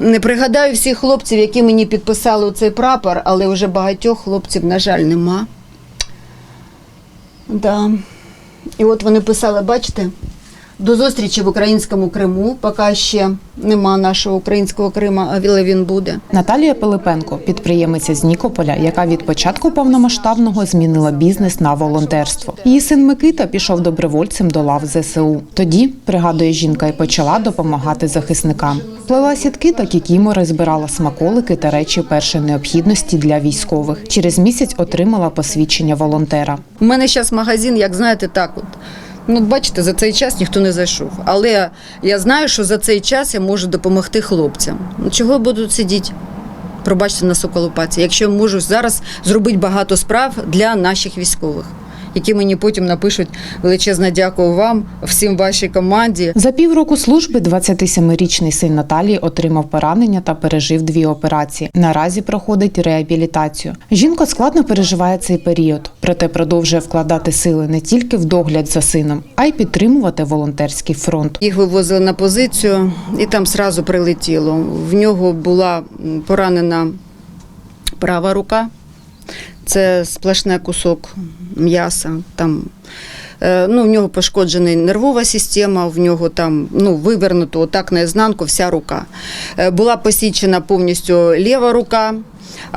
Не пригадаю всіх хлопців, які мені підписали цей прапор, але вже багатьох хлопців, на жаль, нема. Да. І от вони писали, бачите, до зустрічі в українському Криму, поки ще нема нашого українського Крима, але він буде. Наталія Пилипенко, підприємиця з Нікополя, яка від початку повномасштабного змінила бізнес на волонтерство. Її син Микита пішов добровольцем до лав ЗСУ. Тоді, пригадує жінка, і почала допомагати захисникам. Плела сітки та кікімори, збирала смаколики та речі першої необхідності для військових. Через місяць отримала посвідчення волонтера. У мене зараз магазин, як знаєте, так от. Ну, бачите, за цей час ніхто не зайшов. Але я знаю, що за цей час я можу допомогти хлопцям. Ну, чого я буду сидіти? Пробачте на соколопаці, якщо я можу зараз зробити багато справ для наших військових, які мені потім напишуть величезне дякую вам, всім вашій команді. За півроку служби 27-річний син Наталії отримав поранення та пережив дві операції. Наразі проходить реабілітацію. Жінка складно переживає цей період, проте продовжує вкладати сили не тільки в догляд за сином, а й підтримувати волонтерський фронт. Їх вивозили на позицію, і там сразу прилетіло. В нього була поранена права рука. Це сплошне кусок м'яса. Там, е, ну, в нього пошкоджена нервова система, в нього там ну, вивернуто отак наізнанку вся рука. Е, Була посічена повністю ліва рука.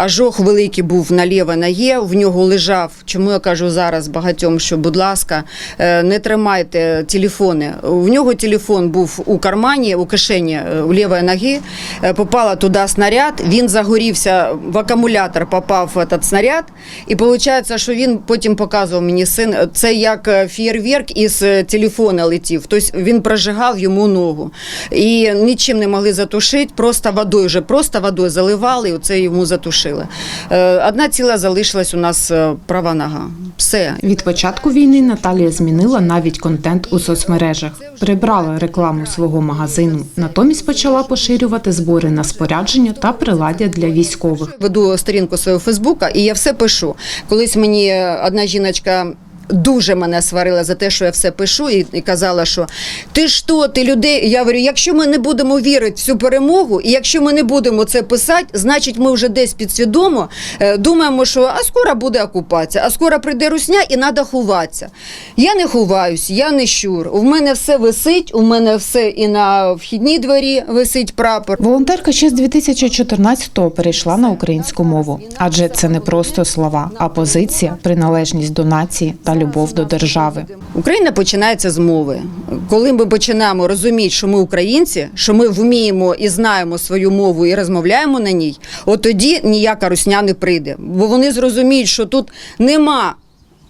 Ожог великий був на лівій ногі, в нього лежав. Чому я кажу зараз багатьом, що, будь ласка, е, не тримайте телефони. В нього телефон був у кармані, у кишені е, у лівої ноги. Е, Попала туди снаряд, він загорівся, в акумулятор попав этот снаряд. І виходить, що він потім показував мені син, це як е, фєєрверк із е, телефона летів. Тобто він прожигав йому ногу. І нічим не могли затушити, просто водою вже просто водою заливали, і оце йому затушили. Е, Одна ціла залишилась у нас е, права нога. Все. Від початку війни Наталія змінила навіть контент у соцмережах, прибрала рекламу свого магазину, натомість почала поширювати збори на спорядження та приладдя для військових. Веду сторінку свого Фейсбука, і я все пишу. Колись мені одна жіночка. Дуже мене сварила за те, що я все пишу, і, і казала, що ти що, ти людей. Я говорю, якщо ми не будемо вірити в цю перемогу, і якщо ми не будемо це писати, значить ми вже десь підсвідомо е, думаємо, що а скоро буде окупація, а скоро прийде русня і треба ховатися. Я не ховаюсь, я не щур. У мене все висить, у мене все і на вхідній дворі висить прапор. Волонтерка ще з 2014-го перейшла на українську мову, адже це не просто слова, а позиція, приналежність до нації та любов до держави. Україна починається з мови. Коли ми починаємо розуміти, що ми українці, що ми вміємо і знаємо свою мову і розмовляємо на ній, от тоді ніяка русня не прийде. Бо вони зрозуміють, що тут нема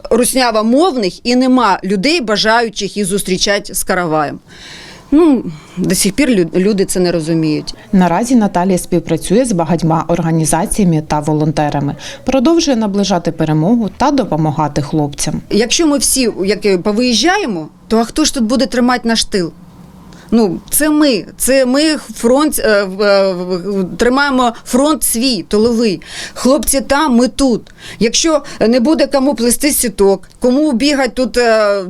руснява мовних і нема людей, бажаючих їх зустрічати з караваєм. Ну, до сих пір лю- люди це не розуміють. Наразі Наталія співпрацює з багатьма організаціями та волонтерами, продовжує наближати перемогу та допомагати хлопцям. Якщо ми всі як повиїжджаємо, то а хто ж тут буде тримати наш тил? Ну, це ми. Це ми фронт е, е, тримаємо фронт свій, тиловий. Хлопці там, ми тут. Якщо не буде кому плести сіток, кому бігати тут,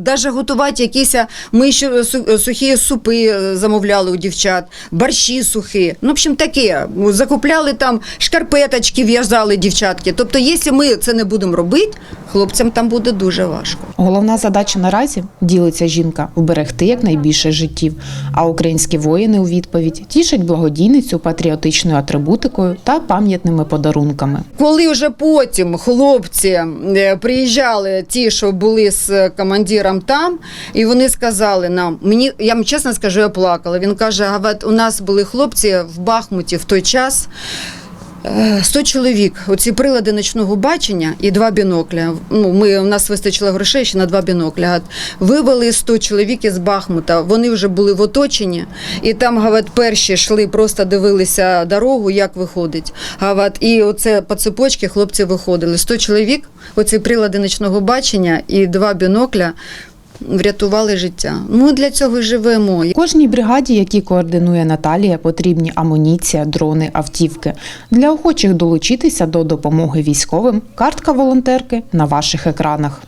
навіть готувати якісь, ми ще су- сухі супи е, замовляли у дівчат, борщі сухі. Ну, в общем, таке. Закупляли там шкарпеточки, в'язали дівчатки. Тобто, якщо ми це не будемо робити, хлопцям там буде дуже важко. Головна задача наразі ділиться жінка вберегти якнайбільше життів. А українські воїни у відповідь тішать благодійницю патріотичною атрибутикою та пам'ятними подарунками. Коли вже потім хлопці е, приїжджали, ті, що були з командиром там, і вони сказали нам, мені я вам чесно скажу, я плакала. Він каже: а у нас були хлопці в Бахмуті в той час. Е, 100 чоловік, оці прилади ночного бачення і два бінокля. Ну, ми, у нас вистачило грошей ще на два бінокля. Вивели 100 чоловік із Бахмута, вони вже були в оточенні, і там, говорить, перші йшли, просто дивилися дорогу, як виходить. Говорить, і оце по цепочці хлопці виходили. 100 чоловік, оці прилади ночного бачення і два бінокля врятували життя. Ми для цього живемо. Кожній бригаді, які координує Наталія, потрібні амуніція, дрони, автівки. Для охочих долучитися до допомоги військовим. Картка волонтерки на ваших екранах.